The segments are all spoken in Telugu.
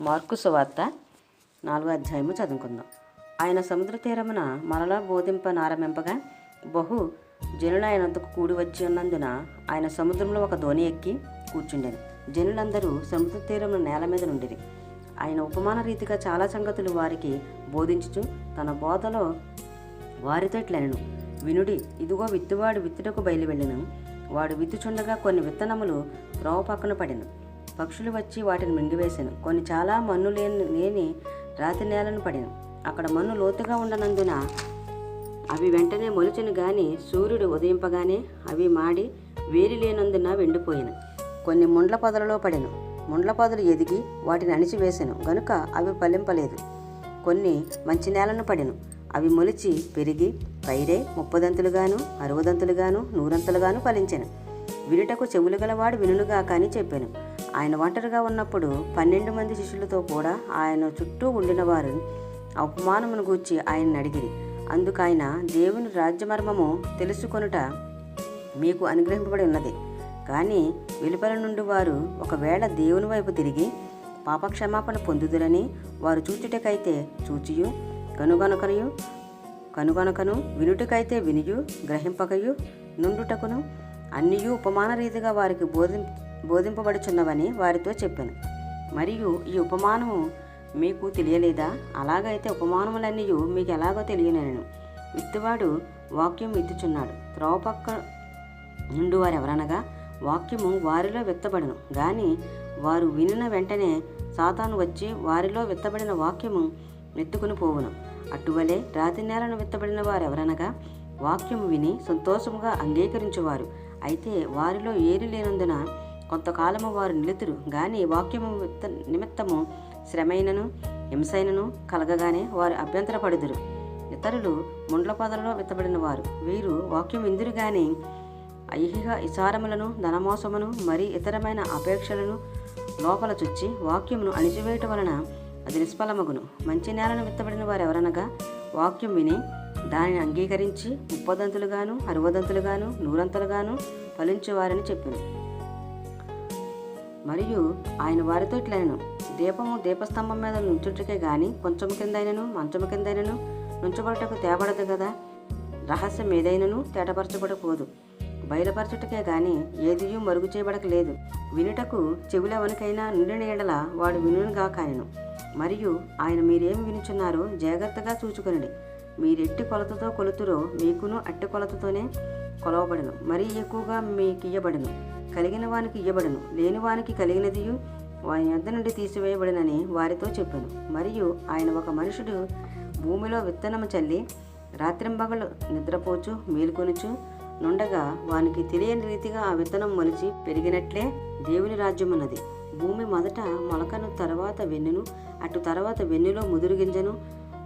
మార్కు సువార్త నాలుగో అధ్యాయము చదువుకుందాం. ఆయన సముద్ర తీరమున మరలా బోధింప నారంభింపగా బహు జనులు ఆయనందుకు కూడి వచ్చి ఉన్నందున ఆయన సముద్రంలో ఒక ధోని ఎక్కి కూర్చుండేది జనులందరూ సముద్ర తీరమున నేల మీద నుండిరి. ఆయన ఉపమాన రీతిగా చాలా సంగతులు వారికి బోధించుచు తన బోధలో వారితో ఇట్లనను. వినుడి ఇదిగో విత్తువాడు విత్తుటకు బయలువెళ్ళను. వాడు విత్తుచుండగా కొన్ని విత్తనములు త్రోవ పక్కన పడెను. పక్షులు వచ్చి వాటిని మింగివేశాను. కొన్ని చాలా మన్ను లేని లేని రాతి నేలను పడిను అక్కడ మన్ను లోతుగా ఉండనందున అవి వెంటనే మొలిచిన గాని సూర్యుడు ఉదయింపగానే అవి మాడి వేరి లేనందున వెండిపోయాను కొన్ని ముండ్ల పొదలలో పడెను. ముండ్ల పొదలు ఎదిగి వాటిని అణిచివేశాను. గనుక అవి ఫలింపలేదు. కొన్ని మంచి నేలను పడెను. అవి మొలిచి పెరిగి పైరే ముప్పదంతులుగాను అరవదంతులుగాను నూరంతులుగాను ఫలించాను. వినుటకు చెవులు గలవాడు వినులుగా కానీ చెప్పాను. ఆయన ఒంటరిగా ఉన్నప్పుడు పన్నెండు మంది శిష్యులతో కూడా ఆయన చుట్టూ ఉండిన వారు అవమానమును గూర్చి ఆయన అడిగిరి. అందుకు ఆయన దేవుని రాజ్యమర్మము తెలుసుకొనుట మీకు అనుగ్రహింపబడి ఉన్నది. కానీ వెలుపల నుండి వారు ఒకవేళ దేవుని వైపు తిరిగి పాపక్షమాపణ పొందుదురని వారు చూచుటకైతే చూచియు కనుగొనకయు కనుగొనకను వినుటకైతే వినియు గ్రహింపకయు నుండుటకును అన్నియు ఉపమాన రీతిగా వారికి బోధి బోధింపబడుచున్నవని వారితో చెప్పాను. మరియు ఈ ఉపమానము మీకు తెలియలేదా? అలాగైతే ఉపమానములన్నీ మీకు ఎలాగో తెలియనేను. విత్తువాడు వాక్యం విత్తుచున్నాడు. త్రోవ పక్క నుండి వారు ఎవరనగా వాక్యము వారిలో విత్తబడను. కానీ వారు వినిన వెంటనే సాతాను వచ్చి వారిలో విత్తబడిన వాక్యము ఎత్తుకుని పోవును. అటువలే రాతి నేలను విత్తబడిన వారు ఎవరనగా వాక్యము విని సంతోషముగా అంగీకరించువారు. అయితే వారిలో ఏరి లేనందున కొంతకాలము వారు నిలుతురు గాని వాక్యము విత్త నిమిత్తము శ్రమైనను హింసైనను కలగగానే వారు అభ్యంతరపడుదురు. ఇతరులు ముండ్ల పొదలలో విత్తబడిన వారు వీరు వాక్యం ఇందురు గాని ఐహిక ఇచారములను ధనమోసమును మరి ఇతరమైన అపేక్షలను లోపల చుచ్చి వాక్యమును అణిచివేయటం వలన అది నిష్ఫలమగును. మంచి నేలను విత్తబడిన వారు ఎవరనగా వాక్యం విని దానిని అంగీకరించి ముప్పదంతులుగాను అరవదంతులుగాను నూరంతులుగాను ఫలించేవారని చెప్పింది మరియు ఆయన వారితో ఇట్లనను. దీపము దీపస్తంభం మీద నుంచుటకే గాని కొంచెం కిందైనను మంచం కిందైనను నుంచబడటకు తేబడదు కదా రహస్యం ఏదైనను తేటపరచబడపోదు బయలుపరచుటకే గాని ఏదియూ మరుగు చేయబడకలేదు వినుటకు చెవులవనికైనా నుండిన ఎడల వాడు వినుగా కానెను మరియు ఆయన మీరేం వినుచున్నారో జాగ్రత్తగా చూచుకొనిడి. మీరెట్టి కొలతతో కొలుతురో మీకును అట్టి కొలతతోనే కొలవబడను. మరీ ఎక్కువగా మీకు ఇయ్యబడను కలిగిన వానికి ఇయ్యబడను. లేని వానికి కలిగినదియు వాని యొద్ద నుండి తీసివేయబడినని వారితో చెప్పాను. మరియు ఆయన ఒక మనుషుడు భూమిలో విత్తనము చల్లి రాత్రింబగలు నిద్రపోచు మేలుకొనుచు నుండగా వానికి తెలియని రీతిగా ఆ విత్తనం మొలిచి పెరిగినట్లే దేవుని రాజ్యమున్నది. భూమి మొదట మొలకను తర్వాత వెన్నును అటు తర్వాత వెన్నులో ముదురు గింజను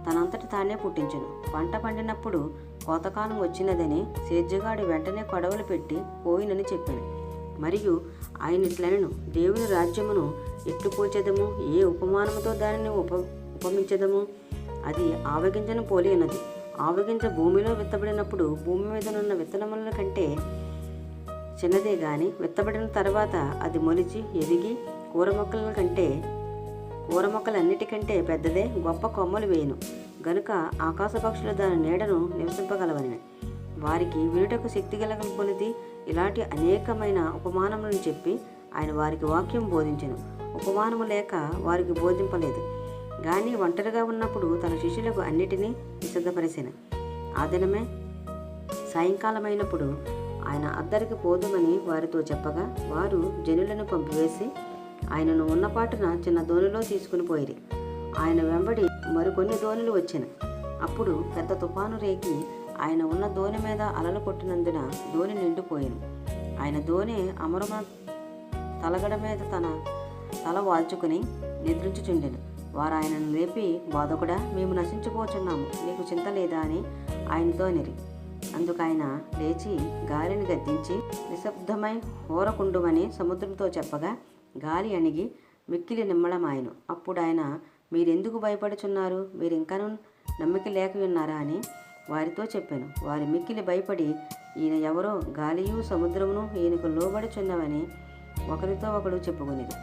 తనంతట తానే పుట్టించను. పంట పండినప్పుడు కోతకాలం వచ్చినదని సేద్యగాడు వెంటనే కొడవలు పెట్టి పోయినని చెప్పాను. మరియు ఆయన ఇట్లనను దేవుని రాజ్యమును ఎట్లు పోల్చెదము? ఏ ఉపమానముతో దానిని ఉప ఉపమించదము? అది ఆవగింజను పోలి ఉన్నది ఆవగింజ భూమిలో విత్తబడినప్పుడు భూమి మీద ఉన్న విత్తనముల కంటే చిన్నదే గాని విత్తబడిన తర్వాత అది మొలిచి ఎదిగి కూర మొక్కల కంటే కూర మొక్కలన్నిటికంటే పెద్దదే గొప్ప కొమ్మలు వేయను. గనుక ఆకాశ పక్షులు దాని నీడను నివసింపగలవని వారికి వినుటకు శక్తి కలగలపొనిది ఇలాంటి అనేకమైన ఉపమానములను చెప్పి ఆయన వారికి వాక్యం బోధించను. ఉపమానము లేక వారికి బోధింపలేదు. కానీ ఒంటరిగా ఉన్నప్పుడు తన శిష్యులకు అన్నిటినీ సిద్ధపరిచెను ఆ దినమే సాయంకాలమైనప్పుడు ఆయన అద్దరికి పోదుమని వారితో చెప్పగా వారు జనులను పంపివేసి ఆయనను ఉన్నపాటున చిన్న దోణిలో తీసుకుని పోయిరి. ఆయన వెంబడి మరికొన్ని దోణులు వచ్చిన. అప్పుడు పెద్ద తుఫాను రేగి ఆయన ఉన్న ధోని మీద అలలు కొట్టినందున ధోని నిండిపోయింది. ఆయన ధోని అమరమ తలగడ మీద తన తల వాల్చుకుని నిద్రించుచుండెను. వారు ఆయనను లేపి బాధకుడా మేము నశించిపోచున్నాము. నీకు చింత లేదా అని ఆయనతో నిరి అందుకు ఆయన లేచి గాలిని గద్దించి నిశ్శబ్దమై హోరకుండుమని సముద్రంతో చెప్పగా గాలి అణిగి మిక్కిలి నిమ్మళమాయను. అప్పుడు ఆయన మీరెందుకు భయపడుచున్నారు? మీరు ఇంకనూ నమ్మిక లేక ఉన్నారా? అని వారితో చెప్పాను. వారి మిక్కిలి భయపడి ఈయన ఎవరో గాలియు సముద్రమును ఈయనకు లోబడుచున్నవని ఒకరితో ఒకడు చెప్పుకునేది